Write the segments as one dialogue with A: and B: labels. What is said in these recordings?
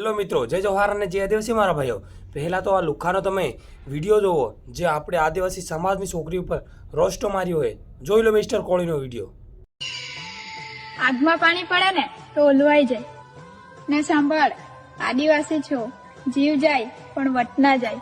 A: Hello મિત્રો જય જવાહર અને જય આદિવાસી મારા ભાઈઓ. પહેલાં તો આ લુખાનો તમે વીડિયો જોવો જે આપણે આદિવાસી સમાજની છોકરી ઉપર રોસ્ટો માર્યો હોય. જોઈ લો મિસ્ટર કોળીનો વીડિયો.
B: આગમાં પાણી પડે ને તો ઓલવાઈ જાય. ને સાંભળ આદિવાસી છો. જીવ જાય પણ વટ ના જાય.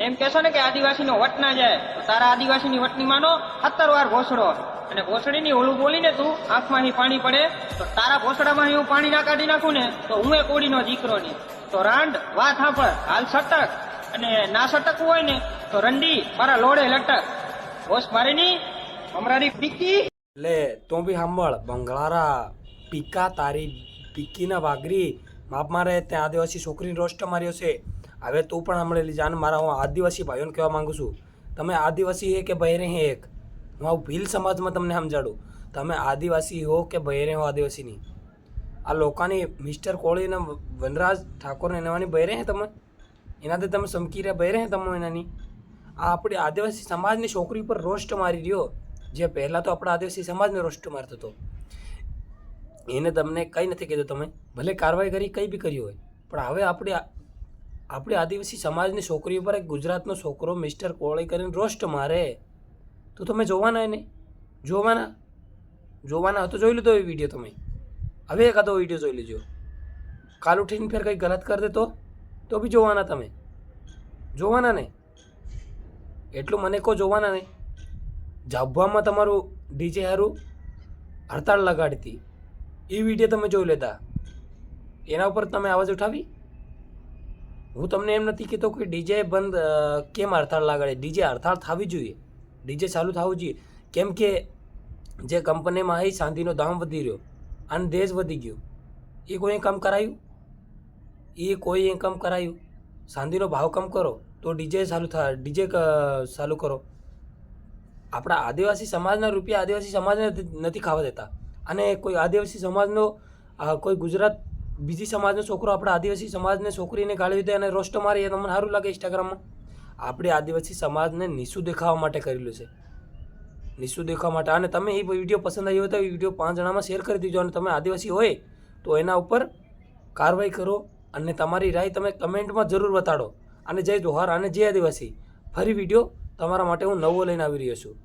C: એમ કેશો ને કે આદિવાસી નો વટ ના જાય. તારા આદિવાસી ની વટની માનો સત્તર વાર ઘોસડો. અને ઘોસડી ની ઓલું બોલીને તું આંખમાંથી પાણી પડે, તો તારા ઘોસડામાં હું પાણી ના કાઢી નાખું ને, તો હું એ કોડીનો દીકરો ની. તો રાંડ, વાત હાંભળ હાલ સટક. અને ના સટકવું હોય ને, તો રંડી, મારા લોડે લટક. હોશ મારે ની હમણાંની પીકી.
A: લે, તો બી સાંભળ બંગળારા પીકા તારી પીકીના વાગરી માપ મારે ત્યાં આદિવાસી છોકરીને રોસ્ટ માર્યો છે. હવે તું પણ સાંભળેલી જાન મારા હું આદિવાસી ભાઈઓને કહેવા માંગુ છું. તમે આદિવાસી હે કે બહેરે હે એક? હું આવું ભીલ સમાજમાં તમને સમજાડું. તમે આદિવાસી હો કે બહેરે હો આદિવાસીની? આ લોકોની મિસ્ટર કોળી અને વનરાજ ઠાકોરને એનાવાની બહેરે હે તમે? એનાથી તમે સમકી રહ્યા બહેરે હે તમે એનાની? આ આપણી આદિવાસી સમાજની છોકરી ઉપર રોસ્ટ મારી રહ્યો. જે પહેલાં તો આપણા આદિવાસી સમાજને રોસ્ટ મારતો હતો. એને તમને કંઈ નથી કીધું તમે. ભલે કાર્યવાહી કરી, કંઈ બી કરી હોય. પણ હવે આપણી આપણી આદિવાસી સમાજની છોકરી ઉપર એક ગુજરાતનો છોકરો મિસ્ટર કોળી કરીને રોસ્ટ મારે. તો તમે જોવાના એને જોવાના જોવાના તો જોઈ લીધો એ વીડિયો તમે. હવે એકાદો વીડિયો જોઈ લેજો. કાલ ઉઠીને ફેર કંઈ ગલત કરી દે તો? તો બી જોવાના તમે. જોવાના ને એટલું મને કહો જોવાના ને જાભવામાં તમારું ડીજે હારું હડતાળ લગાડતી. એ વીડિયો તમે જોઈ લેતા. એના ઉપર તમે અવાજ ઉઠાવી? હું તમને એમ નથી કહેતો કે ડીજે બંધ કેમ હડતાળ લગાડે? ડીજે હડતાળ થવી જોઈએ. ડીજે ચાલુ થવું જોઈએ. કેમ કે જે કંપનીમાં આવી શાંતિનો દામ વધી રહ્યો અને દેશ વધી ગયો. એ કોઈ કામ કરાયું? એ કોઈ કામ કરાયું? શાંતિનો ભાવ કમ કરો તો ડીજે ચાલુ થાય ડીજે ચાલુ કરો. આપણા આદિવાસી સમાજના રૂપિયા આદિવાસી સમાજને નથી- ખાવા દેતા. અને કોઈ આદિવાસી સમાજનો કોઈ ગુજરાત બીજી સમાજનો છોકરો આપણા આદિવાસી સમાજને છોકરીને ગાળી દે અને રોસ્ટ મારી એ તમને સારું લાગે ઇન્સ્ટાગ્રામમાં આપણે આદિવાસી સમાજને નીસું દેખાવા માટે કરેલું છે. નીસું દેખાવા માટે. અને તમે એ વીડિયો પસંદ આવ્યો હોય તો એ વીડિયો પાંચ જણામાં શેર કરી દીજો. અને તમે આદિવાસી હોય તો એના ઉપર કાર્યવાહી કરો અને તમારી રાય તમે કમેન્ટમાં જરૂર બતાડો. અને જય જોહાર. અને જય આદિવાસી. ફરી વીડિયો તમારા માટે હું નવો લઈને આવી રહ્યો છું.